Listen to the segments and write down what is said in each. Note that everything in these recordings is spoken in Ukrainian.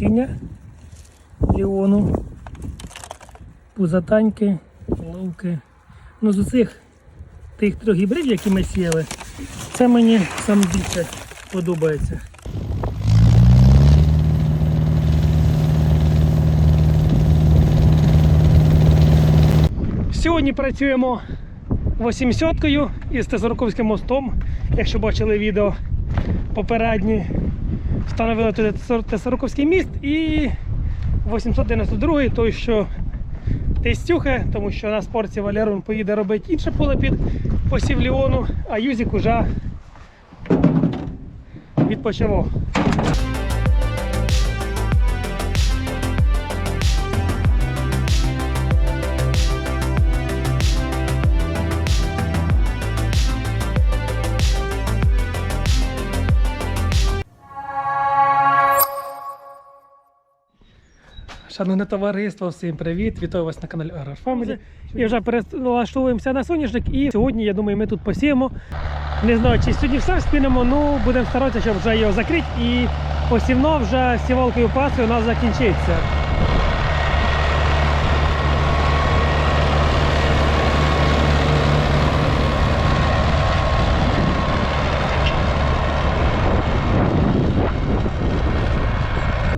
насіння ліону, пузатаньки, головки. Ну, з усіх тих трьох гібридів, які ми сіяли, це мені саме більше подобається. Сьогодні працюємо 800-кою із Тесароковським мостом. Якщо бачили відео попередні, встановили туди Тесароковський міст і 892-й, той, що Тестюхе, тому що на спорті Валерон поїде робити інше поле під посів Ліону, а Юзік уже відпочивав. Шановне товариство, всім привіт! Вітаю вас на каналі Family. І вже перелаштовуємося на соняшник. І сьогодні, я думаю, ми тут посіємо. Не знаю, чи сьогодні все спінемо, ну будемо старатися, щоб вже його закрити. І посівно вже сівалкою паси у нас закінчиться.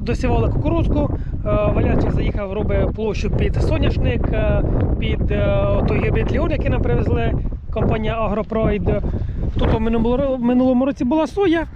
Досівали кукурудзку. Е, Валянчик заїхав, робить площу під соняшник, е, під е, той гібрид Ліон, який нам привезли компанія Агропройд. Тут у минулому році була соя.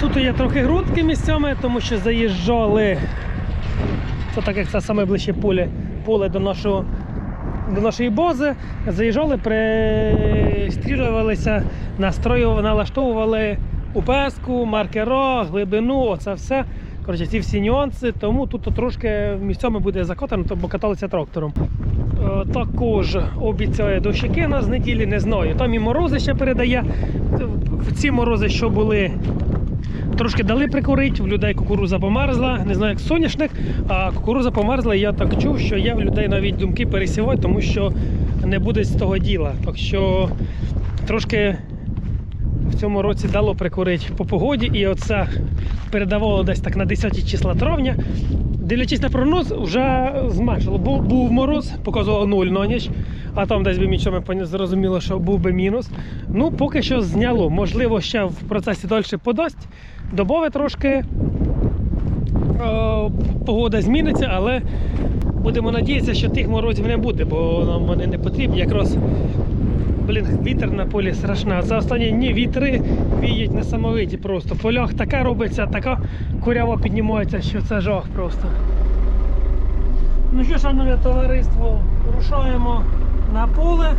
Тут є трохи грудки місцями, тому що заїжджали. Це так як це найближче поле, поле до нашого. До нашої бози заїжджали, пристрілювалися, налаштовували упеску, маркера, глибину, оце все. Коротше, ці всі нюанси, тому тут трошки місцями буде закатано, бо каталися трактором. Е, Також обіцяє дощики нас з неділі, не знаю. Там і морози ще передає. Ці морози, що були, Трошки дали прикурити, в людей кукуруза померзла, не знаю як соняшник, а кукуруза померзла, і я так чув, що я в людей навіть думки пересіваю, тому що не буде з того діла. Так що трошки в цьому році дало прикурити по погоді, і оце передавало десь так на 10 числа травня. Дивлячись на прогноз, вже зменшило. Був, був мороз, показувало 0 на ніч, а там десь би мічами зрозуміло, що був би мінус. Ну, поки що зняло. Можливо, ще в процесі далі подасть. Добове трошки е, погода зміниться, але будемо надіятися, що тих морозів не буде, бо нам вони не потрібні. Якраз блін, вітер на полі страшна. За останні дні вітри віють несамовиті просто. Полях така робиться, така курява піднімається, що це жах просто. Ну що, шановне товариство, рушаємо на поле.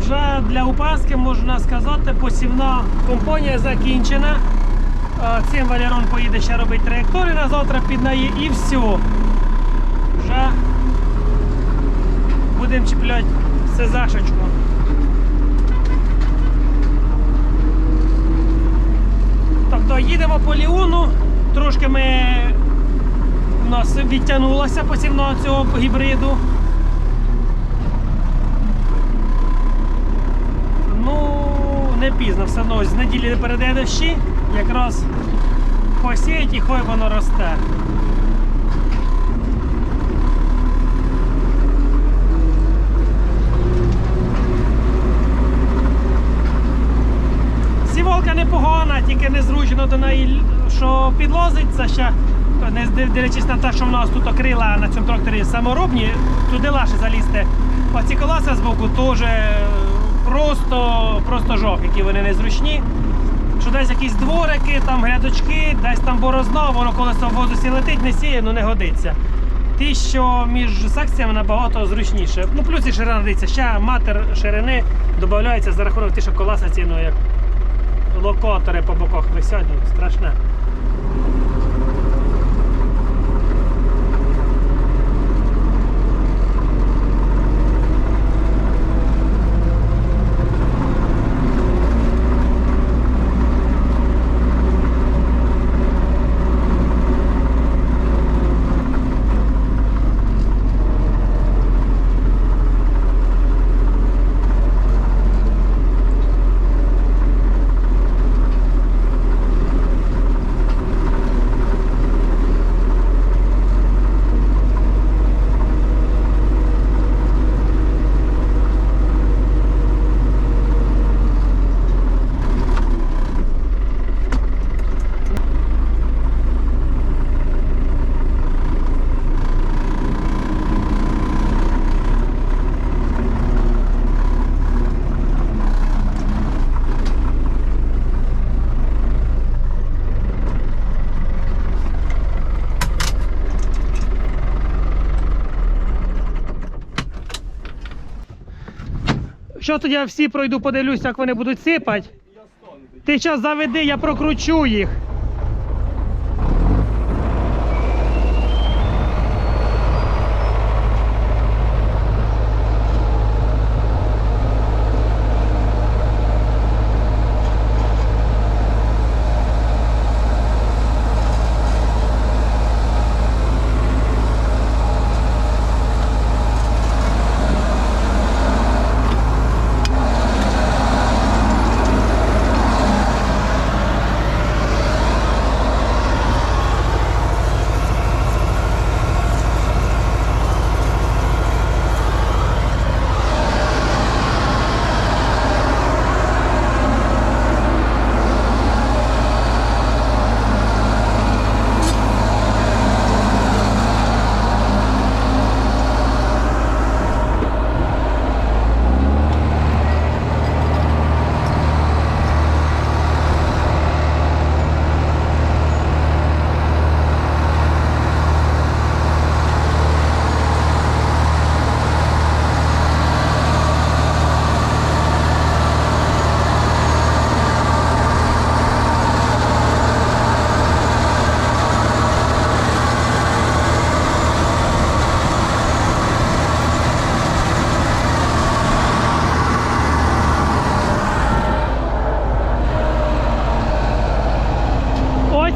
Вже для Упаски можна сказати, посівна компанія закінчена. Цим Валерон поїде ще робити траєкторію на завтра під неї і все. Вже будемо чіпляти СЗшечку. Тобто їдемо по Ліону, трошки ми у нас відтягнулася посівна цього гібриду. Ну, не пізно, все одно з неділі не передає дощі, якраз посіять і хай воно росте. Сіволка непогана, тільки незручно до неї, що підлозиться ще. Не дивлячись на те, що в нас тут крила на цьому тракторі саморобні, туди легше залізти. Оці колеса з боку теж просто, просто жах, які вони незручні. Що десь якісь дворики, там грядочки, десь там борозно, воно колесо в воздусі летить, не сіє, ну не годиться. Ті, що між секціями набагато зручніше. Ну плюс і ширина дивіться, ще матер ширини додається за рахунок тих, що колеса ці, ну як локатори по боках висять, ну страшне. Що тоді я всі пройду, подивлюсь, як вони будуть сипати. Ти зараз заведи, я прокручу їх.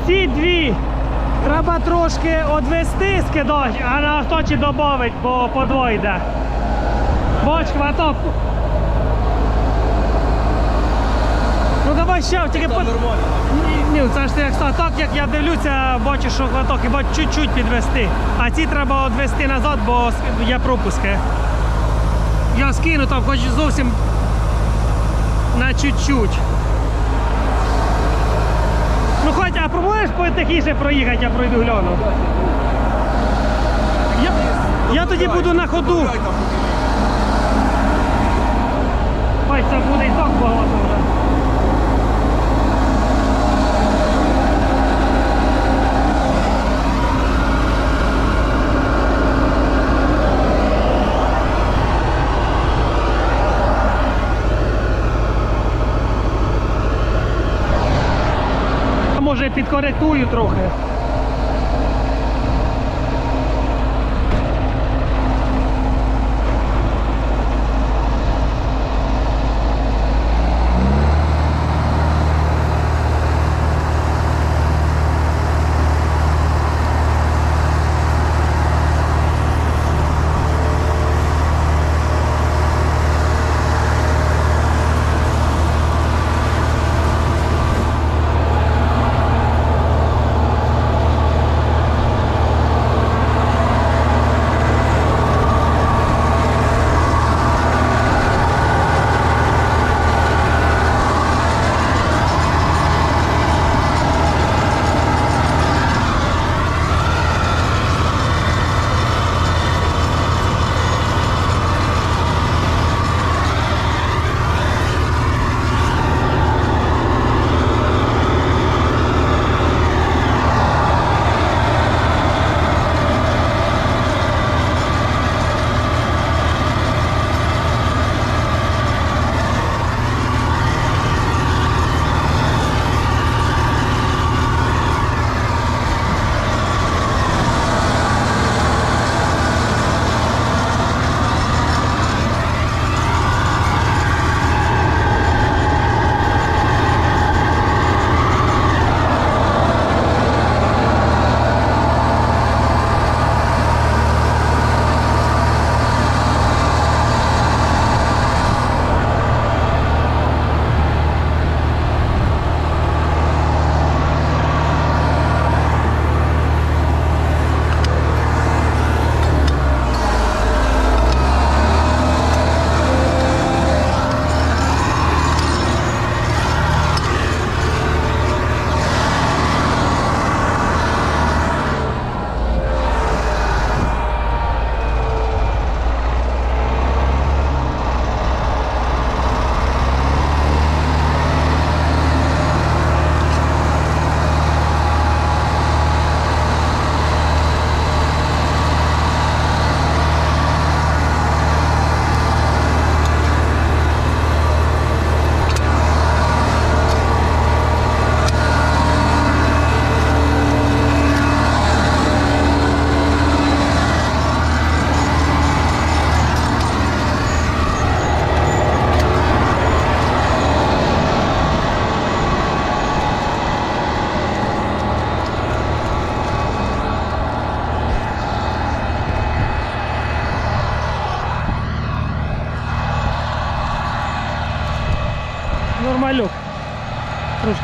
Оці дві треба трошки одвести скидати, а на авточі додавить, бо подвойде. Боч, хваток. Ну давай ще, тільки под... Ні, це ж як так, як я дивлюся, бачу, що хваток, і бачу чуть-чуть підвести. А ці треба одвести назад, бо є пропуски. Я скину там хоч зовсім на чуть-чуть. Хоч, а пробуєш потихіше проїхати, я пройду гляну. Я, я тоді буду на ходу. Ой, це буде і так багато вже. Може підкоректую трохи.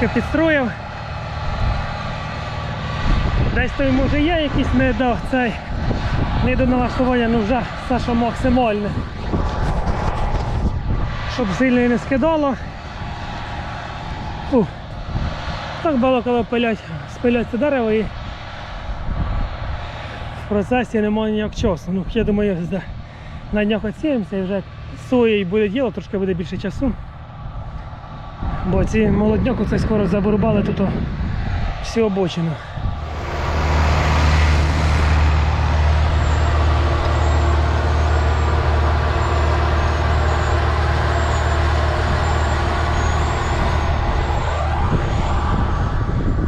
Трошки підстроїв. Десь той може є якийсь не до цей не до налаштування, ну вже все, що максимальне. Щоб сильно не скидало. Ух. Так було, коли пилять, спилять це дерево і в процесі немає ніяк часу. Ну, я думаю, на днях оціємося і вже соєю буде діло, трошки буде більше часу. Бо ці молодняк оце скоро заборубали тут всю обочину.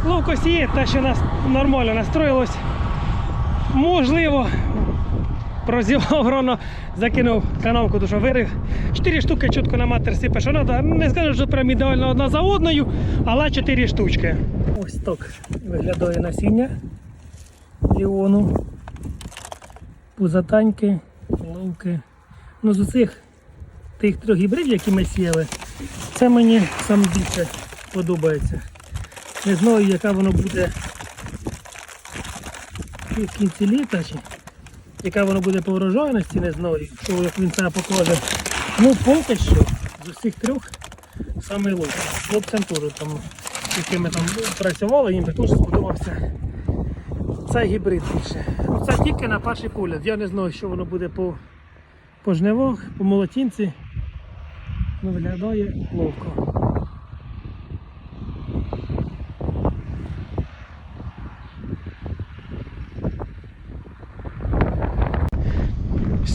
Ловкость є, те, що нас нормально настроїлось. Можливо, прозівав рано, закинув канавку, що вирив. Чотири штуки чітко на матер сипе, що треба. Не скажу, що прям ідеально одна за одною, але чотири штучки. Ось так виглядає насіння ліону. Пузатаньки, ловки. Ну, з цих тих трьох гібридів, які ми сіяли, це мені сам більше подобається. Не знаю, яка воно буде в кінці літа, чи яка воно буде по врожайності, не знаю, як він це покаже. Ну, поки що з усіх трьох саме лучший. Хлопцям теж там, якими там працювали, їм також сподобався цей гібрид більше. Ну, Це тільки на перший погляд. Я не знаю, що воно буде по, по жнивах, по молотінці. Ну, виглядає ловко.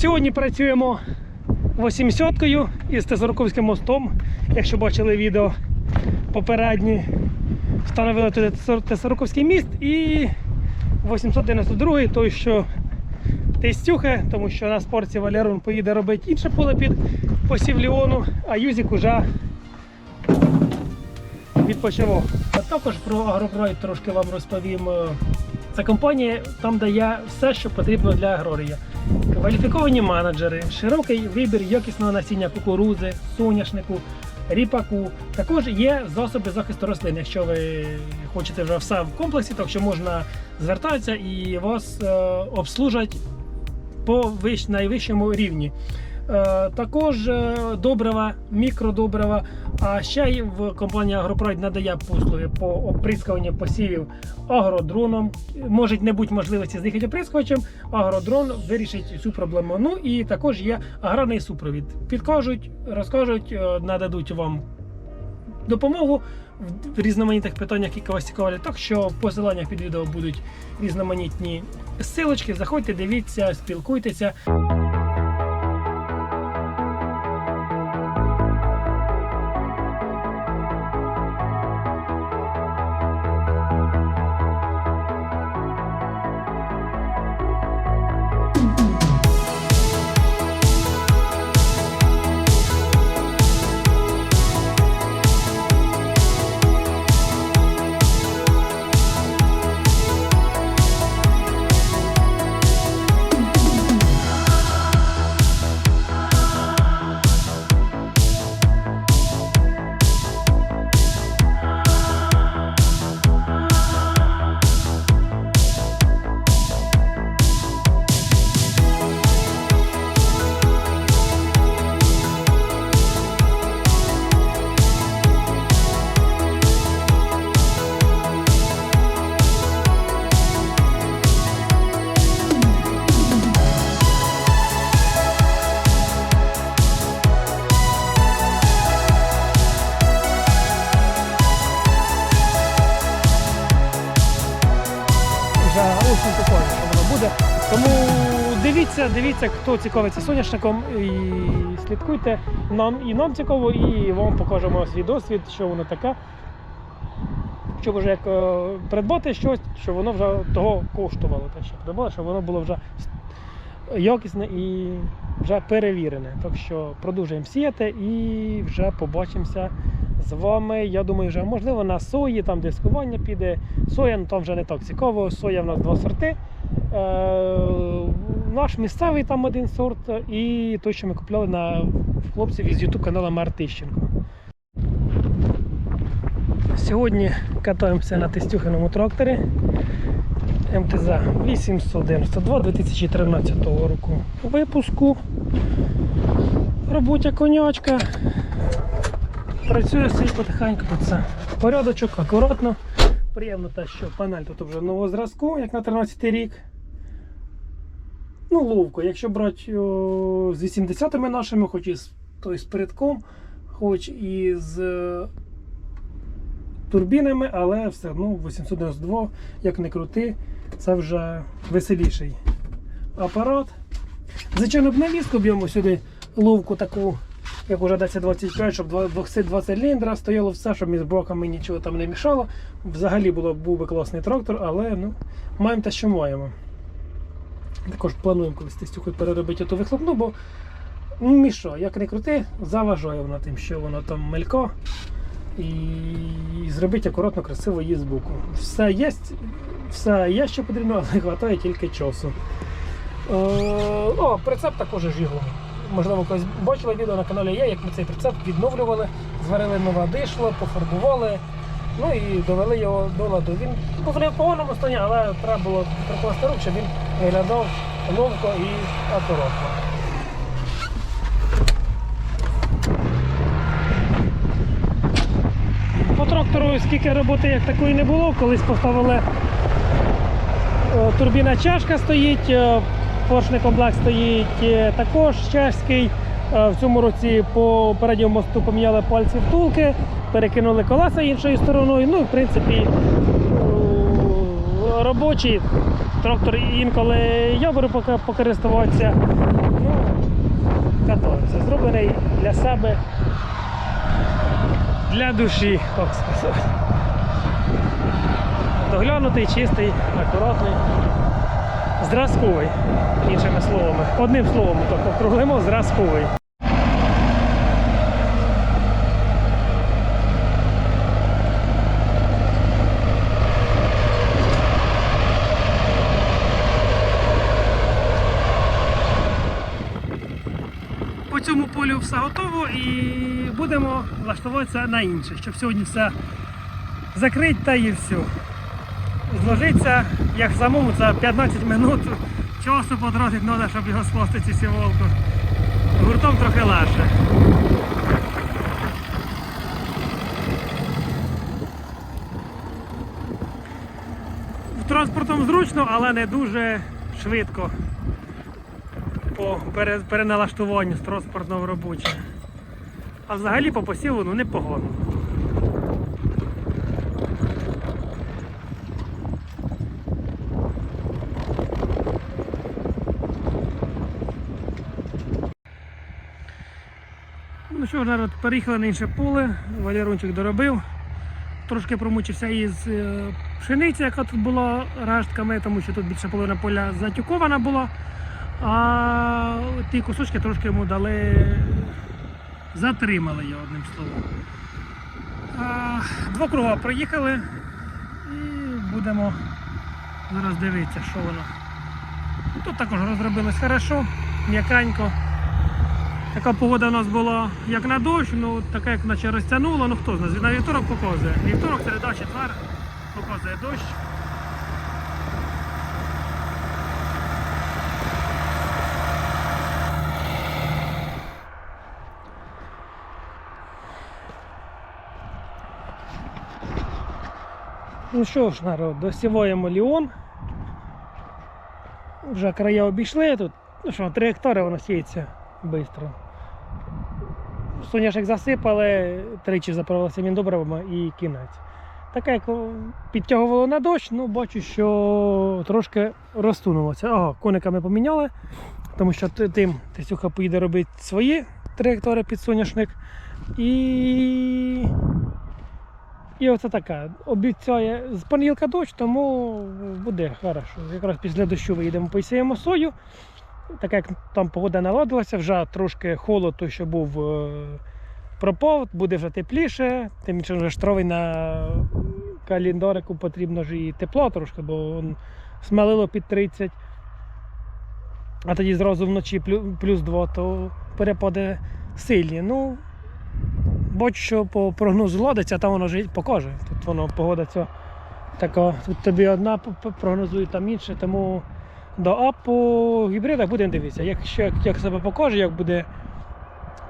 Сьогодні працюємо 800-кою із Тесаруковським мостом. Якщо бачили відео попередні, встановили туди Тесаруковський міст і 892-й, той, що Тестюхе, тому що на спорті Валерон поїде робити інше поле під посів Ліону, а Юзік уже відпочивав. А також про агропроект трошки вам розповім. Це компанія там дає все, що потрібно для аграрія. Кваліфіковані менеджери, широкий вибір якісного насіння кукурузи, соняшнику, ріпаку. Також є засоби захисту рослин. Якщо ви хочете вже все в комплексі, так що можна звертатися і вас е, обслужать по вищ, найвищому рівні. Е, також е, добрива, мікродобрива. А ще й в компанії Агропройд надає послуги по оприскуванню посівів агродроном. Може не бути можливості з їх оприскувачем, агродрон вирішить цю проблему. Ну і також є аграрний супровід. Підкажуть, розкажуть, е, нададуть вам допомогу в різноманітних питаннях, які вас цікавлять. Так що в посиланнях під відео будуть різноманітні силочки. Заходьте, дивіться, спілкуйтеся. Дивіться, хто цікавиться соняшником, і слідкуйте. Нам і нам цікаво, і вам покажемо свій досвід, що воно таке. Щоб вже як е, придбати щось, щоб воно вже того коштувало. Те, що придбали, щоб воно було вже якісне і вже перевірене. Так що продовжуємо сіяти і вже побачимося з вами. Я думаю, вже можливо на сої, там дискування піде. Соя ну, там вже не так цікаво. Соя в нас два сорти. Наш місцевий там один сорт, і той, що ми купляли на хлопців із YouTube каналу Мартищенко. Сьогодні катаємося на Тестюхиному тракторі МТЗ 892 2013 року випуску. Робоча конячка. Працює собі потихеньку тут все. Порядочок, акуратно. Приємно те, що панель тут вже нового зразку, як на 13 рік. Ну, ловко, якщо брати о, з 80-ми нашими, хоч і з, той з передком, хоч і з е, турбінами, але все одно 892, як не крути, це вже веселіший апарат. Звичайно, б на візку б'ємо сюди ловку таку, як уже 1025, щоб 220 циліндра стояло все, щоб між блоками нічого там не мішало. Взагалі було, був би класний трактор, але ну, маємо те, що маємо. Також плануємо колись тестюху переробити ту вихлопну, бо ну, мішо, як не крути, заважає вона тим, що воно там мелько. І зробити акуратно, красиво її збоку. Все є, все є, що потрібно, але не вистачає тільки часу. Е, о, прицеп також ж його. Можливо, колись бачили відео на каналі є, як ми цей прицеп відновлювали, зварили нове дишло, пофарбували. Ну і довели його до ладу. Він був не в поганому стані, але треба було прикласти рук, щоб він виглядав ловко і акуратно. По трактору скільки роботи як такої не було, колись поставили е, турбіна чашка стоїть, е, поршний комплект стоїть е, також чеський. Е, В цьому році по передньому мосту поміняли пальці втулки, перекинули колеса іншою стороною. Ну, і, в принципі, робочий трактор інколи я беру покористуватися. Ну, катаюся. Зроблений для себе, для душі, так сказати. Доглянутий, чистий, акуратний, зразковий, іншими словами. Одним словом, так округлимо, зразковий. Цьому полю все готово і будемо влаштуватися на інше, щоб сьогодні все закрити та і все. Зложиться, як самому, це 15 минут часу потратити треба, щоб його скласти цю сіволку. Гуртом трохи легше. Транспортом зручно, але не дуже швидко по пере- переналаштуванню з транспортного в робоче. А взагалі по посіву ну, непогано. Ну що народ, переїхали на інше поле, Валерунчик доробив. Трошки промучився із е, пшениці, яка тут була рештками, тому що тут більше половина поля затюкована була. А ті кусочки трошки йому дали, затримали його одним словом. А, два круга проїхали і будемо зараз дивитися, що воно. Тут також розробилось хорошо, м'якенько. Така погода у нас була як на дощ, ну така як наче розтягнуло, ну хто знає, на вівторок показує. Вівторок, середа, четвер показує дощ. Ну що ж, народ, досіваємо Ліон. Вже края обійшли тут. Ну що, 3 гектари воно сіється швидко. Соняшник засипали, тричі заправилися міндобривами і кінець. Таке, як підтягувало на дощ, ну бачу, що трошки розтунулося. Ага, кониками поміняли, тому що тим Тесюха поїде робити свої 3 гектари під соняшник. І і оце така. Обіцяє з понеділка дощ, тому буде хорошо. Якраз після дощу виїдемо посіємо сою. Так як там погода наладилася, вже трошки холод, той, що був, е, пропав, буде вже тепліше, тим більше вже штровий на календарику потрібно ж і тепло трошки, бо смалило під 30. А тоді зразу вночі плюс 2, то перепади сильні. Ну, бачу, що по прогнозу ладиться, а там воно вже покаже. Тут воно погода ця така. Тут тобі одна прогнозує, там інша, тому до а по гібридах будемо дивитися. Якщо як, як себе покаже, як буде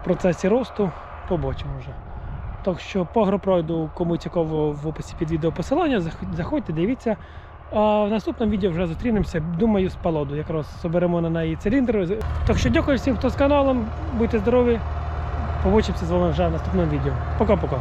в процесі росту, побачимо вже. Так що по агропройду, кому цікаво в описі під відео посилання, заходьте, дивіться. А в наступному відео вже зустрінемося, думаю, з палоду. Якраз соберемо на неї циліндр. Так що дякую всім, хто з каналом. Будьте здорові. Побачимося з вами вже в наступному відео. Пока-пока.